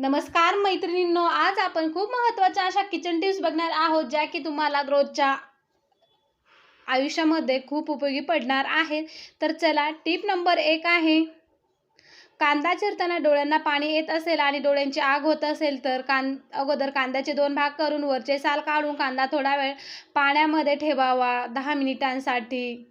नमस्कार मैत्रिणींनो आज आपण खूप महत्त्वाच्या अशा किचन टिप्स बघणार आहोत ज्या की तुम्हाला रोजच्या आयुष्यामध्ये खूप उपयोगी पडणार आहेत. तर चला टिप नंबर एक आहे. कांदा चिरताना डोळ्यांना पाणी येत असेल आणि डोळ्यांची आग होत असेल तर कां अगोदर कांद्याचे दोन भाग करून वरचे साल काढून कांदा थोडा वेळ पाण्यामध्ये ठेवावा. दहा मिनिटांसाठी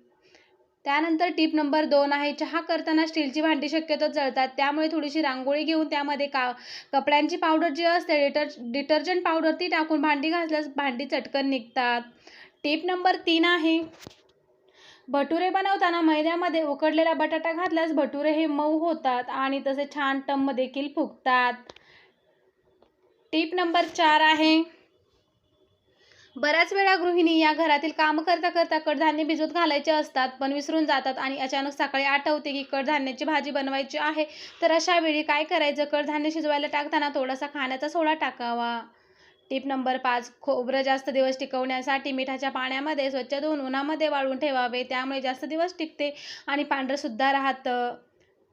त्यानंतर टीप नंबर दोन आहे चहा करताना स्टीलची भांडी शक्यतो जळतात त्यामुळे थोडीशी रांगोळी घेऊन त्यामध्ये का कपड्यांची पावडर जी असते डिटर डिटर्जंट पावडर ती टाकून भांडी घासल्यास भांडी चटकन निघतात. टीप नंबर तीन आहे भटुरे बनवताना मैद्यामध्ये उकडलेला बटाटा घातल्यास भटुरे हे मऊ होतात आणि तसे छान टम्म देखील फुगतात. टीप नंबर चार आहे बऱ्याच वेळा गृहिणी या घरातील काम करता करता कडधान्य भिजत घालायचे असतात पण विसरून जातात आणि अचानक सकाळी आठवते की कडधान्याची भाजी बनवायची आहे. तर अशा वेळी काय करायचं? कडधान्य शिजवायला टाकताना थोडासा खाण्याचा सोडा टाकावा. टीप नंबर पाच खोबरं जास्त दिवस टिकवण्यासाठी मिठाच्या पाण्यामध्ये स्वच्छ धुवून उन्हामध्ये वाळून ठेवावे. त्यामुळे जास्त दिवस टिकते आणि पांढरंसुद्धा राहतं.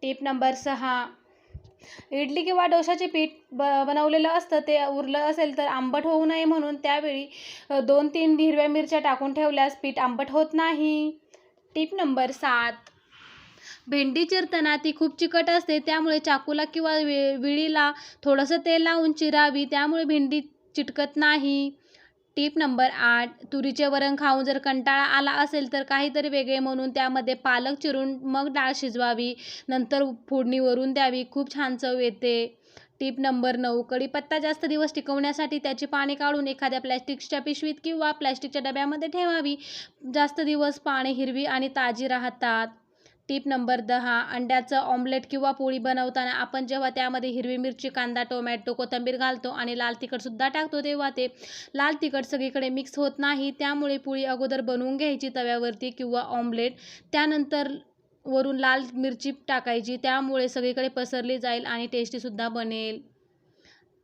टीप नंबर सहा इडली किंवा डोशाचे पीठ ब बनवलेलं असतं ते उरलं असेल तर आंबट होऊ नये म्हणून त्यावेळी दोन तीन हिरव्या मिरच्या टाकून ठेवल्यास पीठ आंबट होत नाही. टीप नंबर सात. भेंडी चिरताना ती खूप चिकट असते त्यामुळे चाकूला किंवा वि विळीला थोडंसं तेल लावून चिरावी त्यामुळे भेंडी चिटकत नाही. टीप नंबर आठ तुरीचे वरण खाऊन जर कंटाळा आला असेल तर काहीतरी वेगळे म्हणून त्यामध्ये पालक चिरून मग डाळ शिजवावी. नंतर फोडणीवरून द्यावी. खूप छान चव येते. टीप नंबर नऊ कढीपत्ता जास्त दिवस टिकवण्यासाठी त्याची पाणी काढून एखाद्या प्लॅस्टिकच्या पिशवीत किंवा प्लॅस्टिकच्या डब्यामध्ये ठेवावी. जास्त दिवस पाने हिरवी आणि ताजी राहतात. टीप नंबर दहा अंड्याचं ऑमलेट किंवा पोळी बनवताना आपण जेव्हा त्यामध्ये हिरवी मिरची कांदा टोमॅटो कोथिंबीर घालतो आणि लाल तिखटसुद्धा टाकतो तेव्हा ते लाल तिखट सगळीकडे मिक्स होत नाही. त्यामुळे पोळी अगोदर बनवून घ्यायची तव्यावरती किंवा ऑमलेट. त्यानंतर वरून लाल मिरची टाकायची. त्यामुळे सगळीकडे पसरली जाईल आणि टेस्टीसुद्धा बनेल.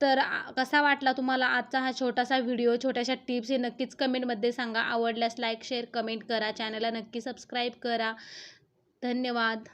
तर कसा वाटला तुम्हाला आजचा हा छोटासा व्हिडिओ छोट्याशा टिप्स हे नक्कीच कमेंटमध्ये सांगा. आवडल्यास लाईक शेअर कमेंट करा. चॅनलला नक्की सबस्क्राईब करा. धन्यवाद.